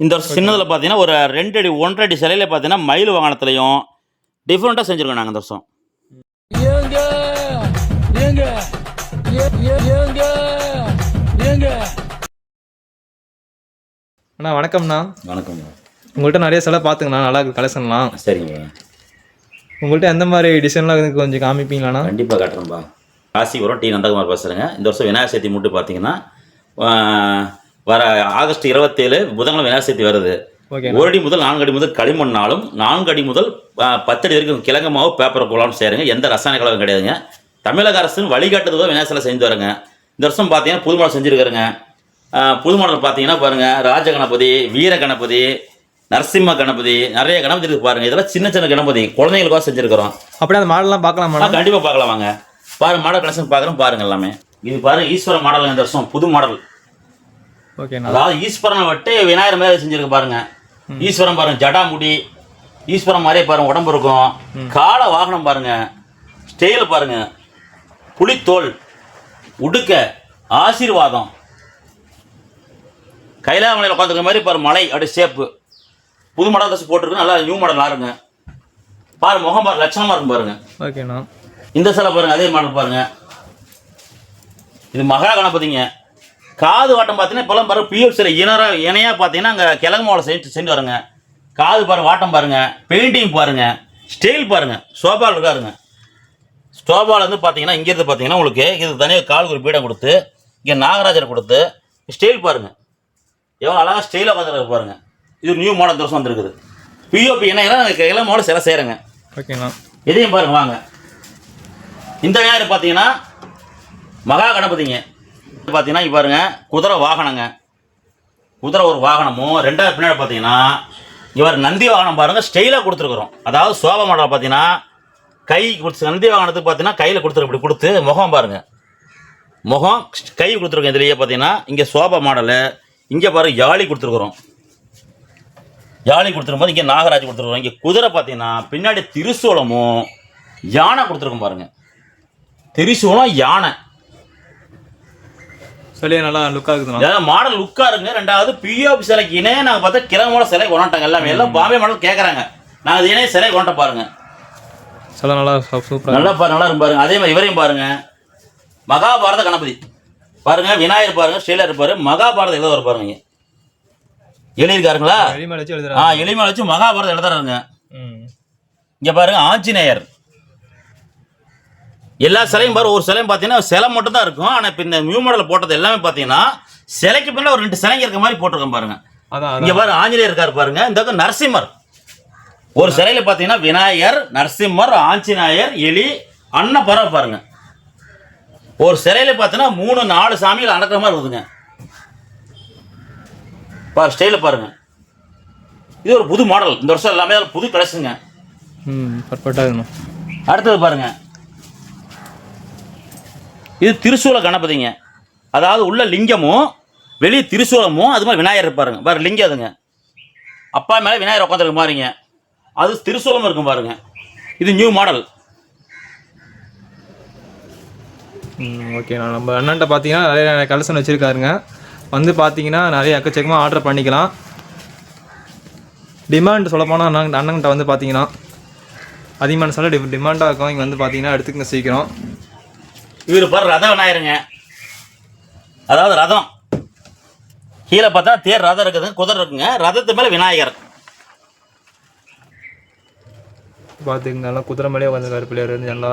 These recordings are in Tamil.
இந்த வருஷம் சின்னதில் பார்த்தீங்கன்னா ஒரு ரெண்டு அடி ஒன்றரை அடி சிலையில் பார்த்தீங்கன்னா மயில் வாகனத்துலையும் டிஃப்ரெண்ட்டாக செஞ்சுருக்கோம் நாங்கள் இந்த வருஷம். ஏங்க ஏங்க ஏ- ஏ- ஏங்க ஏங்க. அண்ணா வணக்கம்ண்ணா. வணக்கம் உங்கள்கிட்ட நிறைய சிலை பார்த்துங்கண்ணா நல்லா கலெக்ஷன்லாம் சரிங்க. உங்கள்கிட்ட எந்த மாதிரி டிசைன்லாம் எனக்கு கொஞ்சம் காமிப்பீங்களாண்ணா? கண்டிப்பாக காட்டுறேன்பா. காசிபுரம் டி. நந்தகுமார் பேசுகிறேங்க இந்த வருஷம் விநாயகர் சதுர்த்தி மட்டும் பார்த்தீங்கன்னா வர ஆகஸ்ட் இருபத்தேழு புதன்கிழமை விநாயகர் சதுர்த்தி வருது. ஒரு அடி முதல் நான்கு அடி முதல் களிமண் நாளும் நான்கு அடி முதல் பத்தடி வரைக்கும் கிழங்கு மாவு பேப்பர் குழாம் சேருங்க எந்த ரசாயன கலவும் கிடையாதுங்க. தமிழக அரசின் வழிகாட்டுதல் விநாயகர் சிலை செஞ்சு வரங்க இந்த வருஷம் பார்த்தீங்கன்னா புது மாடல் செஞ்சுருக்கிறேங்க புது மாடல் பார்த்தீங்கன்னா பாருங்கள் ராஜ கணபதி வீர கணபதி நரசிம்ம கணபதி நிறைய கணபதி இருக்கு பாருங்க. இதெல்லாம் சின்ன சின்ன கணபதி. குழந்தைங்களுக்காக செஞ்சுருக்கிறோம். அப்படியே அந்த மாடல்லாம் பார்க்கலாமா கண்டிப்பாக பார்க்கலாம் வாங்க. பாருங்க மாடல் கலெக்ஷன் பார்க்குறோம் பாருங்க எல்லாமே. இது பாருங்க ஈஸ்வர மாடல் இந்த வருஷம். புது மாடல். அதாவது ஈஸ்வரனை விட்டு விநாயகர் மேலே செஞ்சிருக்கு பாருங்க. ஈஸ்வரன் பாருங்க ஜடாமுடி. ஈஸ்வரன் மாதிரியே பாருங்க உடம்பு இருக்கும். கால வாகனம் பாருங்க ஸ்டைல் பாருங்க. புலித்தோல் உடுக்க ஆசீர்வாதம். கைலாமலையில் உட்காந்துருக்க மாதிரி பாரு மலை அப்படியே ஷேப்பு புது மாடல் தச்சு போட்டிருக்கு நல்லா நியூ மாடல் பாருங்க பாரு முகம் பாரு லட்சணமா இருக்கும் பாருங்க. ஓகேண்ணா. இந்த சிலை பாருங்க அதே மாடல் பாருங்க. இது மகா கணபதிங்க. காது வாட்டம் பார்த்தீங்கன்னா இப்போலாம் பாருங்க பியூர் சிலை இணரா இணையாக பார்த்தீங்கன்னா அங்கே கிழங்கு மாவளை செஞ்சு செஞ்சு வருங்க. காது பாருங்க வாட்டம் பாருங்க பெயிண்டிங் பாருங்க ஸ்டைல் பாருங்க சோபால் இருக்காருங்க. சோபாவில் வந்து பார்த்தீங்கன்னா இங்கேருந்து பார்த்தீங்கன்னா உங்களுக்கு இது தனியாக காலுக்கு ஒரு பீடம் கொடுத்து இங்கே நாகராஜர் கொடுத்து ஸ்டைல் பாருங்க. எவ்வளோ அழகாக ஸ்டைலாக உட்காந்துருக்கு பாருங்க. இது நியூ மாடல் வருஷம் வந்திருக்குது. பிஓபி என்ன கிழங்கு மாவளை சிலை செய்கிறேங்க ஓகேண்ணா. இதையும் பாருங்க வாங்க. இந்த விநாயகர் பார்த்தீங்கன்னா மகா கணபதிங்க. பார்த்தீங்கன்னா பாருங்க குதிரை வாகனங்க. குதிரை ஒரு வாகனமும் ரெண்டாவது பின்னாடி பார்த்தீங்கன்னா இவர் நந்தி வாகனம் பாருங்க ஸ்டைலாக கொடுத்துருக்குறோம். அதாவது சோபா மாடல் பார்த்தீங்கன்னா கை கொடுத்து நந்தி வாகனத்துக்கு பார்த்தீங்கன்னா கையில் கொடுத்துரு இப்படி கொடுத்து முகம் பாருங்க. முகம் கை கொடுத்துருக்கோம் இதுலேயே பார்த்தீங்கன்னா இங்கே சோபா மாடலு இங்கே பாருங்கள் யாழி கொடுத்துருக்குறோம். யாழி கொடுத்துருக்கும்போது இங்கே நாகராஜ் கொடுத்துருக்கோம் இங்கே குதிரை பார்த்தீங்கன்னா பின்னாடி திரிசூலமும் யானை கொடுத்துருக்கோம் பாருங்க. திரிசூலம் யானை. சிலையே நல்லா லுக்காக இருக்குதுண்ணா அதாவது மாடல் லுக்கா இருங்க. ரெண்டாவது பிஓபி சிலைக்கு இணைய நாங்கள் பார்த்தா கிழமோட சிலை கொண்டாட்டாங்க. எல்லாமே எல்லாம் பாம்பே மாடல் கேட்குறாங்க நாங்கள் அது இணைய சிலை கொண்ட பாருங்க. சிலை நல்லா சூப்பராக நல்லா பாரு நல்லா இருக்கும் பாருங்க. அதே மாதிரி இவரையும் பாருங்க. மகாபாரத கணபதி. பாருங்க விநாயகர் பாருங்க ஸ்ரீலர் இருப்பாரு. மகாபாரத எழுத வர பாருங்க எழுதியிருக்காருங்களா? வெளிமலை வச்சு ஆ எழுதுறாங்க எளிமையை வச்சு மகாபாரதம் எழுதுறாருங்க. ம். இங்க பாருங்க ஆஞ்சநேயர். எல்லா சிலையும் பாரு ஒரு சிலையும் பார்த்தீங்கன்னா சிலை மட்டும் தான் இருக்கும். ஆனால் இப்போ இந்த நியூ மாடல் போட்டது எல்லாமே பார்த்தீங்கன்னா சிலைக்கு பின்னாடி ஒரு ரெண்டு சிலைங்க இருக்க மாதிரி போட்டிருக்கோம் பாருங்க. இங்க பாருங்க ஆஞ்சநேயர் இருக்காரு பாருங்க. இந்த பக்கம் நரசிம்மர். ஒரு சிலையில பார்த்தீங்கன்னா விநாயகர் நரசிம்மர் ஆஞ்சநேயர் எலி அன்ன பறவை பாருங்க. ஒரு சிலையில பார்த்தீங்கன்னா மூணு நாலு சாமிகள் அடக்கிற மாதிரி இருக்குதுங்க. பாரு ஸ்டைல பாருங்க. இது ஒரு புது மாடல் இந்த வருஷம் எல்லாமே புது கலெக்ஷனுங்க ம் பர்ஃபெக்டாக இருக்கணும். அடுத்தது பாருங்க. இது திருசூல கணபதிங்க. அதாவது உள்ள லிங்கமும் வெளியே திருசூலமும் அது மாதிரி விநாயகர் இருப்பாருங்க. பாரு லிங்கம் அதுங்க அப்பா மேலே விநாயகர் உட்காந்துருக்க மாதிரிங்க அது திருசூலம் இருக்கும் பாருங்க. இது நியூ மாடல் ஓகேண்ணா நம்ம அண்ணன்ட்ட பார்த்தீங்கன்னா நிறைய கலெக்ஷன் வச்சுருக்காருங்க. வந்து பார்த்தீங்கன்னா நிறைய எக்கச்சக்கமாக ஆர்டர் பண்ணிக்கலாம். டிமாண்ட் சொல்லப்போனால் அண்ணன் அண்ணன்கிட்ட வந்து பார்த்தீங்கன்னா அதிகமான சொல்ல டி டிமாண்டாக இருக்கும். இங்கே வந்து பார்த்தீங்கன்னா எடுத்துக்கங்க சீக்கிரம். இவர் பாரு ரத விநாயகருங்க அதாவது ரதம். கீழே பார்த்தா தேர் ரதம் இருக்குதுங்க குதிரை இருக்குங்க. ரதத்து மேலே விநாயகர். பார்த்துக்கங்க நல்லா குதிரை மேலேயே வந்து கருப்பிள்ளையார் இருந்து நல்லா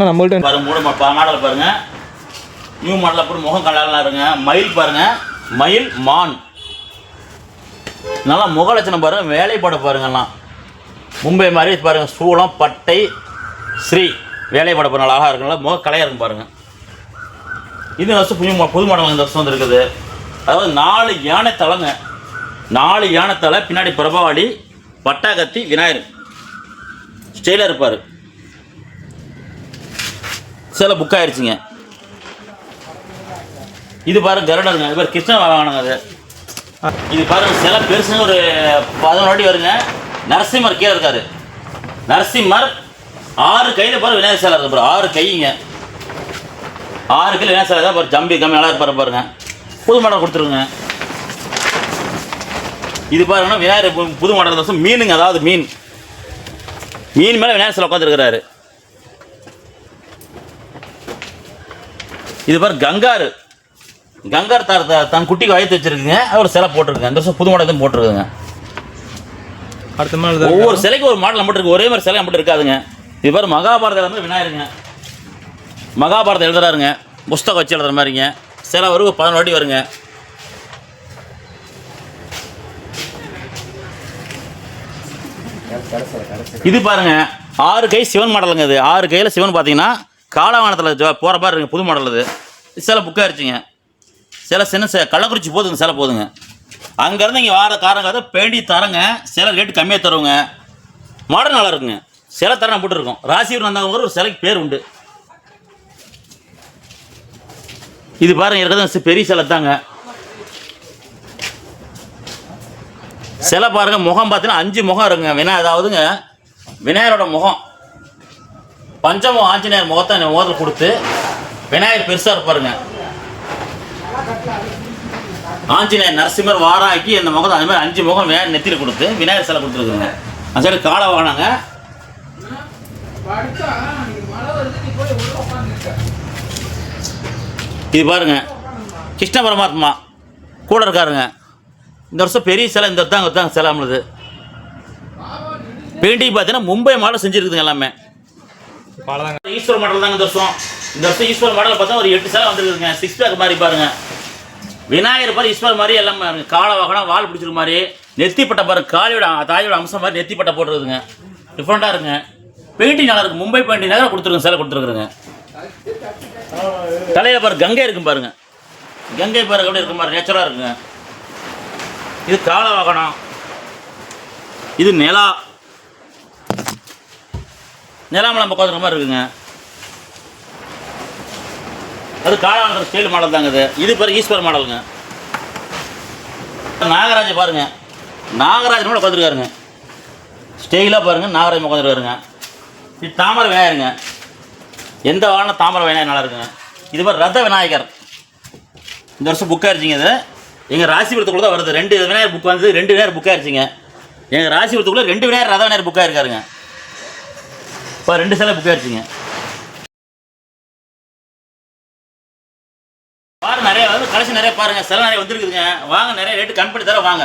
நம்மள்ட்ட பாருங்க மூணு மா- பா- மாடல் பாருங்க. நியூ மாடல் அப்படி முகம் கலர்லாம் இருங்க மயில் பாருங்க. மயில் மான். நல்லா முக லட்சணம் பாருங்க வேலைப்பாடு பாருங்கலாம். மும்பை மாதிரி பாருங்கள் சூளம் பட்டை ஸ்ரீ. வேலைப்பாடு பாருங்கள் அழகாக இருக்குங்களா முக கலையாக இருக்கும் பாருங்கள் இது வருஷம் புது புது மாடல் இந்த வருஷம் வந்துருக்குது. அதாவது நாலு யானை தலைங்க. நாலு யானை தலை பின்னாடி பிரபாவளி பட்டாகத்தி விநாயகர். ஸ்டெயிலாக இருப்பார். சில புக் ஆயிடுச்சுங்க இது பாருங்க கருடருங்க. இது பாரு கிருஷ்ண வாகனங்க அது. இது பாருங்க சில பெருசுங்க ஒரு பதினொரு அடி வருங்க. நரசிம்மர் கீழே இருக்காரு. நரசிம்மர் ஆறு கையில் பாரு விநாயகர் சிலை இருக்கு பாரு. ஆறு கைங்க. ஆறு கையில் விநாயகர் சிலை தான் பாரு. ஜம்பி கம்மி நல்லா இருப்பாரு பாருங்க. புது மாடல் கொடுத்துருங்க. இது பாருங்கன்னா விநாயகர் புது மாடல் தோசம் மீனுங்க அதாவது மீன். மீன் மேலே விநாயகர் சிலை உட்காந்துருக்கிறாரு இது பாரு கங்காரு. கங்கார் தார் தன் குட்டிக்கு வயத்து வச்சிருக்குங்க. அவர் சிலை போட்டிருக்குங்க. இந்த வருஷம் புது மாடல் தான் போட்டிருக்குங்க அடுத்த மாதிரி தான் ஒவ்வொரு சிலைக்கு ஒரு மாடல் மட்டும் இருக்கு. ஒரே மாதிரி சிலை மட்டும் இருக்காதுங்க. இது பாரு மகாபாரதம் வந்து விநாயகருங்க. மகாபாரதம் எழுதுறாருங்க. புஸ்தகம் வச்சு எழுதுற மாதிரிங்க. சிலை வரும் ஒரு பதினொரு வாட்டி வருங்க. இது பாருங்க. ஆறு கை சிவன் மாடலுங்க இது. ஆறு கையில் சிவன் பார்த்தீங்கன்னா காலவானத்தில் போகிற மாதிரி இருக்குங்க புது மாடல் இது. சிலை புக்காக இருச்சுங்க சில சின்ன சிலை கள்ளக்குறிச்சி போதுங்க சில போதுங்க. அங்கேருந்து இங்கே வார காரங்க அதை பேண்டி தரங்க சில ரேட்டு கம்மியாக தருவோங்க. மாடல் நல்லா இருக்குங்க. சிலை தரம் போட்டுருக்கோம் ராசிபுரம் வந்தவங்க ஒரு சிலைக்கு பேர் உண்டு. இது பாருங்க இருக்கிறது பெரிய சிலை தாங்க. சிலை பாருங்க முகம் பார்த்தீங்கன்னா அஞ்சு முகம் இருக்குங்க. வினா அதாவதுங்க விநாயகரோட முகம். பஞ்சமுகம் ஆஞ்சநேயர் முகத்தை அந்த முகத்தில் கொடுத்து விநாயகர் பெருசாக இருப்பாருங்க. ஆஞ்சநேயர் நரசிம்மர் வாராக்கி அந்த முகத்தை அந்த மாதிரி அஞ்சு முகம் வே நெத்தியில் கொடுத்து விநாயகர் சிலை கொடுத்துருக்குங்க. அந்த சைடு காலை வாங்கினாங்க இது பாருங்க. கிருஷ்ண பரமாத்மா கூட இருக்காருங்க. இந்த வருஷம் பெரிய சிலை இந்த தாங்க தாங்க சிலை நம்மளுது பெயிண்டிங் பார்த்தீங்கன்னா மும்பை மாடல் செஞ்சுருக்குதுங்க எல்லாமே. ஈஸ்வர மாடல் தாங்க இந்த வருஷம். இந்த வருஷம் ஈஸ்வர மாடல் பார்த்தா ஒரு எட்டு சிலை வந்துருக்குங்க சிக்ஸ் பேக் மாதிரி பாருங்க. விநாயகர் பாரு ஈஸ்வர் மாதிரி எல்லாம் பாருங்க. கால வாகனம் வால் பிடிச்சிருக்க மாதிரி நெத்திப்பட்ட பாரு காளியோட தாயோட அம்சம் மாதிரி நெத்திப்பட்ட போட்டுருக்குங்க டிஃப்ரெண்ட்டாக இருங்க பெயிண்டிங் நல்லா இருக்கு மும்பை பெயிண்டிங் நகரம் கொடுத்துருங்க சிலை கொடுத்துருக்குறேங்க. தலையில் பாரு கங்கை இருக்கும் பாருங்க. கங்கை பாருங்க எப்படி இருக்கும் பாருங்க நேச்சுரலாக இருக்குங்க. இது கால வாகனம் இது நிலா. நிலாமலம் நம்ம மாதிரி இருக்குங்க. அது காளான் ஸ்டைல் மாடல் தாங்க இது. இது பேர் ஈஸ்வர் மாடலுங்க நாகராஜ பாருங்க. நாகராஜன் கூட உட்காந்துருக்காருங்க ஸ்டைலாக பாருங்க நாகராஜன் உட்காந்துருக்காருங்க இது தாமரை விநாயகருங்க. எந்த வாகனம் தாமரை விநாயகர் நல்லா இருக்குங்க. இது மாதிரி ரத விநாயகர். இந்த வருஷம் புக் ஆயிடுச்சிங்க இது. எங்கள் ராசிபுரத்துக்குள்ள தான் வருது. ரெண்டு விநாயகர் புக் வந்து ரெண்டு விநாயகர் புக் ஆயிடுச்சிங்க எங்கள் ராசிபுரத்துக்குள்ளே ரெண்டு விநாயகர் ரத விநாயகர் புக் ஆயிருக்காருங்க. இப்போ ரெண்டு சிலை புக் ஆயிடுச்சிங்க கலெக்ஷன் நிறைய பாருங்க செலவு நிறைய வந்துருக்குதுங்க. வாங்க நிறைய ரேட்டு கம்மி பண்ணி தர வாங்க.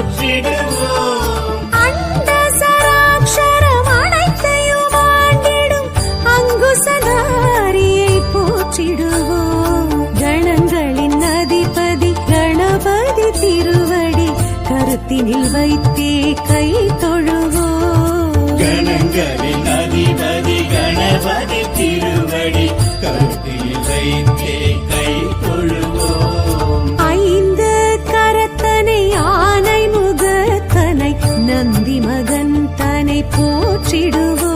Lord Jesus. போற்றிடுவோம்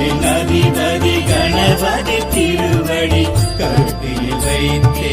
நாட்டின் அதிபதி கணபதி திருவடி கருத்தில் வைத்தே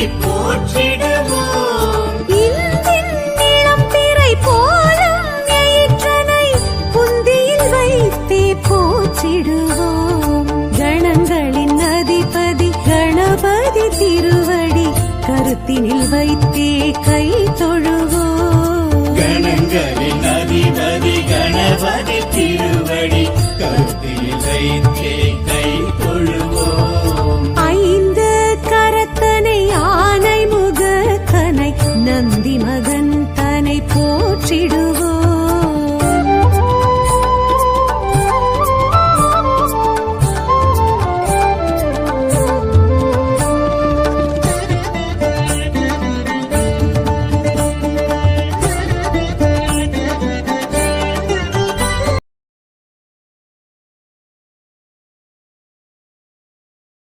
people.